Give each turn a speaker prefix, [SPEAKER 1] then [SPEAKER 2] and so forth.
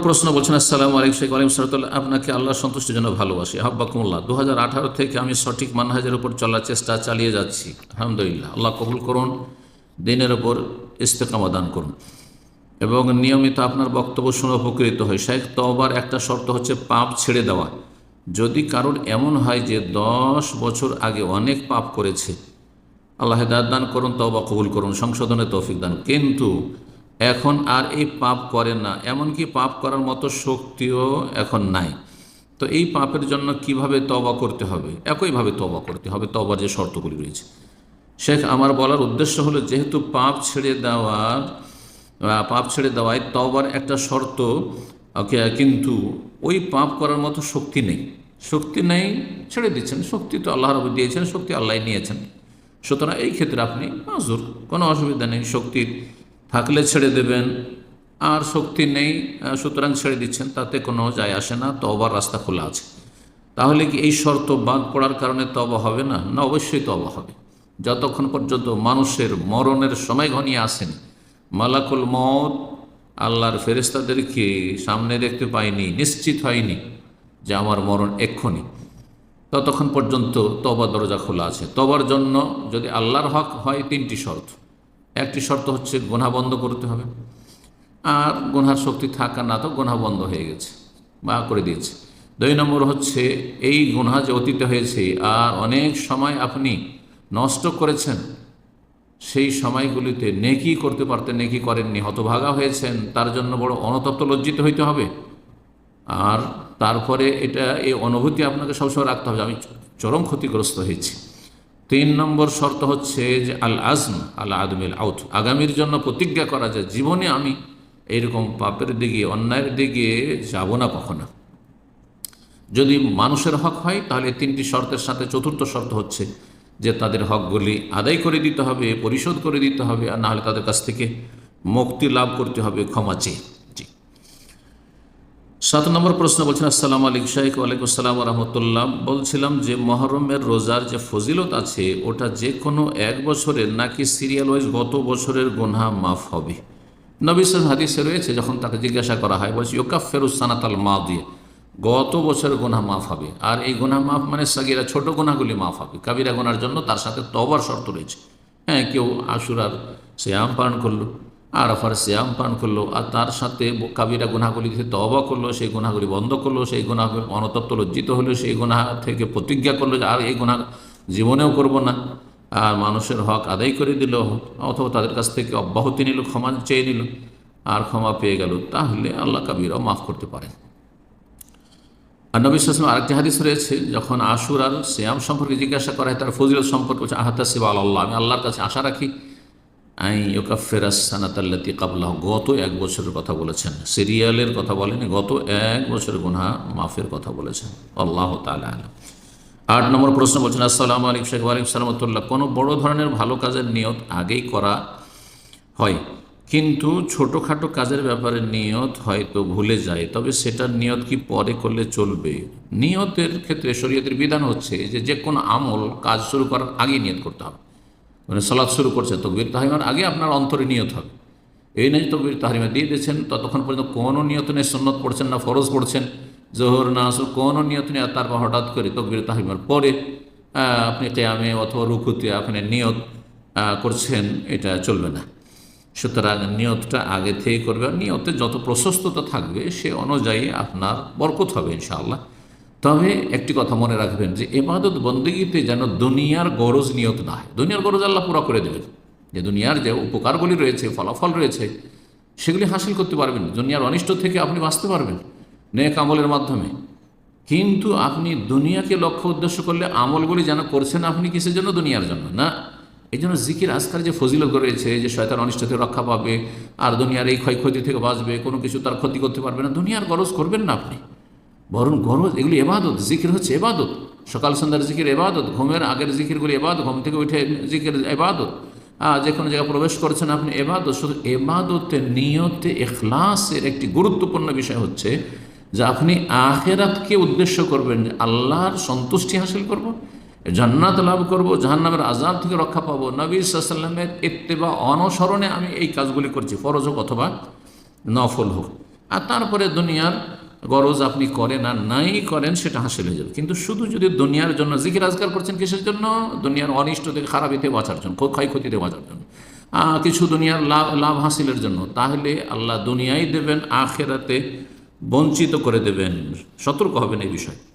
[SPEAKER 1] প্রশ্ন বলছেন, আসসালামু আলাইকুম শেখ আলিম সারতুল্লাহ আপনাকে আল্লাহ সন্তুষ্টির জন্য ভালোবাসি। হাব্বাকুমুল্লাহ। দু হাজার আঠারো থেকে আমি সঠিক মানহাজের উপর চলার চেষ্টা চালিয়ে যাচ্ছি। আলহামদুলিল্লাহ। আল্লাহ কবুল করুন, দিনের ওপর ইস্তেকামা দান করুন। এবং নিয়মিত আপনার বক্তব্য শুনে উপকৃত হয় শেখ, তওবার একটা শর্ত হচ্ছে পাপ ছেড়ে দেওয়া। যদি কারোর এমন হয় যে দশ বছর আগে অনেক পাপ করেছে, আল্লাহ দান করুন, তওবা কবুল করুন সংশোধনে তৌফিক দান। কিন্তু এখন আর এই পাপ করে না, এমনকি পাপ করার মতো শক্তিও এখন নাই। তো এই পাপের জন্য কীভাবে তবা করতে হবে? একইভাবে তবা করতে হবে তবার যে শর্তগুলি রয়েছে। শেখ, আমার বলার উদ্দেশ্য হলো যেহেতু পাপ ছেড়ে দেওয়ার পাপ ছেড়ে দেওয়ায় তবার একটা শর্ত কিন্তু ওই পাপ করার মতো শক্তি নেই। শক্তি নেই, ছেড়ে দিচ্ছেন। শক্তি তো আল্লাহ রব দিয়েছেন, শক্তি আল্লাহ নিয়েছেন। সুতরাং এই ক্ষেত্রে আপনি মাজুর কোনো অসুবিধা নেই শক্তি থাকলে ছেড়ে দেবেন, আর শক্তি নেই সুতরাং ছেড়ে দিচ্ছেন, তাতে কোনো যায় আসে না তবার রাস্তা খোলা আছে। তাহলে কি এই শর্ত বাদ পড়ার কারণে তবা হবে না? না, অবশ্যই তবা হবে। যতক্ষণ পর্যন্ত মানুষের মরণের সময় ঘনিয়ে আসেন, মালাকুল মত আল্লাহর ফেরেস্তাদেরকে সামনে দেখতে পাইনি, নিশ্চিত হয়নি যে আমার মরণ এক্ষুনি, ততক্ষণ পর্যন্ত তবা দরজা খোলা আছে। তবার জন্য যদি আল্লাহর হক হয় তিনটি শর্ত। একটি শর্ত হচ্ছে গোনা বন্ধ করতে হবে। আর গোনার শক্তি থাকা না তো গোনা বন্ধ হয়ে গেছে বা করে দিয়েছে। দুই নম্বর হচ্ছে, এই গুনহা যে অতীত হয়েছে আর অনেক সময় আপনি নষ্ট করেছেন, সেই সময়গুলিতে নেকি করতে পারতেন, নেকি করেননি, হতভাগা হয়েছেন, তার জন্য বড় অনতপ্ত লজ্জিত হইতে হবে। আর তারপরে এটা, এই অনুভূতি আপনাকে সবসময় রাখতে হবে। আমি চরম ক্ষতিগ্রস্ত হয়েছি। তিন নম্বর শর্ত হচ্ছে যে আল আজম আল আদমিল আউট আগামীর জন্য প্রতিজ্ঞা করা যায়, জীবনে আমি এইরকম পাপের দিকে, অন্যায়ের দিকে যাব না কখনো। যদি মানুষের হক হয়, তাহলে তিনটি শর্তের সাথে চতুর্থ শর্ত হচ্ছে যে তাদের হকগুলি আদায় করে দিতে হবে, পরিশোধ করে দিতে হবে, আর নাহলে তাদের কাছ থেকে মুক্তি লাভ করতে হবে ক্ষমা চেয়ে। সাত নম্বর প্রশ্ন বলছেন, আসসালামু আলিক শাহিক ওয়ালাইকুম আসসালাম রহমতুল্লাহ। বলছিলাম যে, মহরমের রোজার যে ফজিলত আছে, ওটা যে কোনো এক বছরের নাকি সিরিয়াল ওয়াইজ গত বছরের গোনা মাফ হবে? নবী সাল হাদিসে রয়েছে, যখন তাকে জিজ্ঞাসা করা হয়, বলছে ইউকাফ ফেরুসানাতাল মা দিয়ে গত বছরের গোনা মাফ হবে। আর এই গোনা মাফ মানে সাগিরা ছোট গোনাগুলি মাফ হবে। কাবিরা গোনার জন্য তার সাথে তবার শর্ত রয়েছে। হ্যাঁ কেউ আশুরার শ্যাম পালন করল আরাফার শ্যাম পান করল, আর তার সাথে কাবিরা গুনাগুলি তবা করল, সেই গুনাগুলি বন্ধ করল, সেই গুণা অনতপ্ত লজ্জিত হলো, সেই গুণা থেকে প্রতিজ্ঞা করল যে আর এই গুণা জীবনেও করব না। আর মানুষের হক আদায় করে দিল, অথবা তাদের কাছ থেকে অব্যাহতি নিল, ক্ষমা চেয়ে নিল, আর ক্ষমা পেয়ে গেল। তাহলে আল্লাহ কাবিরাও মাফ করতে পারেন আর নবী সালাম আরেকটি হাদিস রয়েছে, যখন আশুর আর শ্যাম সম্পর্কে জিজ্ঞাসা করা হয়, তার ফজিলত সম্পর্কে হচ্ছে আহাতা শিবা আল্লাহ আমি আল্লাহর কাছে আশা রাখি আই ইউকাফেরাস সানাতাল্লাতি কাবলাহ, গত এক বছরের কথা বলেছেন। সিরিয়ালের কথা বলেনি, গত এক বছরের গুনহা মাফের কথা বলেছেন। আল্লাহ আট নম্বর প্রশ্ন বলছেন, আসসালামু আলাইকুম শেখ আলিক সালামতুল্লাহ কোনো বড় ধরনের ভালো কাজের নিয়ত আগেই করা হয়, কিন্তু ছোটোখাটো কাজের ব্যাপারে নিয়ত হয়তো ভুলে যায়, তবে সেটার নিয়ত কি পরে করলে চলবে? নিয়তের ক্ষেত্রে শরীয়তের বিধান হচ্ছে যে যে কোনো আমল কাজ শুরু করার আগেই নিয়ত করতে হবে। মানে সালাদ শুরু করছে তকবির তাহিমার আগে আপনার অন্তরে নিয়ত হবে। এই নয় তকবির তাহিমা দিয়ে দিয়েছেন ততক্ষণ পর্যন্ত কোনো নিয়ত নেই সন্ন্যত পড়ছেন না ফরজ পড়ছেন জোহর না আসর কোনো নিয়ত নেই আর তারপর হঠাৎ করে তকবির তাহিমার পরে আহ, আপনি কেয়ামে অথবা রুকুতে আপনি নিয়ত করছেন এটা চলবে না। সুতরাং নিয়তটা আগে থেকে করবে নিয়তে যত প্রশস্ততা থাকবে সে অনুযায়ী আপনার বরকত হবে ইনশাআল্লাহ। তবে একটি কথা মনে রাখবেন যে এবাদত বন্দীগীতে যেন দুনিয়ার গরজ নিয়ত না হয়। দুনিয়ার গরজ আল্লাহ পুরা করে দেবেন যে দুনিয়ার যে উপকারগুলি রয়েছে, ফলাফল রয়েছে, সেগুলি হাসিল করতে পারবেন। দুনিয়ার অনিষ্ট থেকে আপনি বাঁচতে পারবেন নেক আমলের মাধ্যমে। কিন্তু আপনি দুনিয়াকে লক্ষ্য উদ্দেশ্য করলে আমলগুলি যেন করছেন আপনি কিসের জন্য? দুনিয়ার জন্য, না? এই জন্য জিকির আজকার যে ফজিলত রয়েছে, যে শয়তান অনিষ্ট থেকে রক্ষা পাবে, আর দুনিয়ার এই ক্ষয়ক্ষতি থেকে বাঁচবে, কোনো কিছু তার ক্ষতি করতে পারবে না। দুনিয়ার গরজ করবেন না আপনি। বরং গরজ এগুলি এবাদত জিকির হচ্ছে এবাদত। সকাল সন্ধ্যার জিকির এবাদত ঘুমের আগের জিকিরগুলি এবাদত ঘুম থেকে উঠে জিকির এবাদত। আহ, যে কোনো জায়গায় প্রবেশ করছেন আপনি এবাদত শুধু এবাদতে নিয়তে এখলাসের একটি গুরুত্বপূর্ণ বিষয় হচ্ছে যে আপনি আখেরাতকে উদ্দেশ্য করবেন যে আল্লাহর সন্তুষ্টি হাসিল করব জান্নাত লাভ করব জাহান্নামের আজাব থেকে রক্ষা পাবো। নবী সাল্লামের এত্তেবা অনসরণে আমি এই কাজগুলি করছি ফরজ হোক অথবা নফল হোক। আর তারপরে দুনিয়ার গরজ আপনি করেন আর নাই করেন, সেটা হাসিল হয়ে যাবে। কিন্তু শুধু যদি দুনিয়ার জন্য জিকির আজকার করছেন কিসের জন্য? দুনিয়ার অনিষ্ট থেকে খারাপ এতে বাঁচার জন্য ক্ষয়- ক্ষয়ক্ষতিতে বাঁচার জন্য। কিছু দুনিয়ার লাভ লাভ হাসিলের জন্য। তাহলে আল্লাহ দুনিয়াই দেবেন, আখেরাতে বঞ্চিত করে দেবেন। সতর্ক হবেন এই বিষয়ে।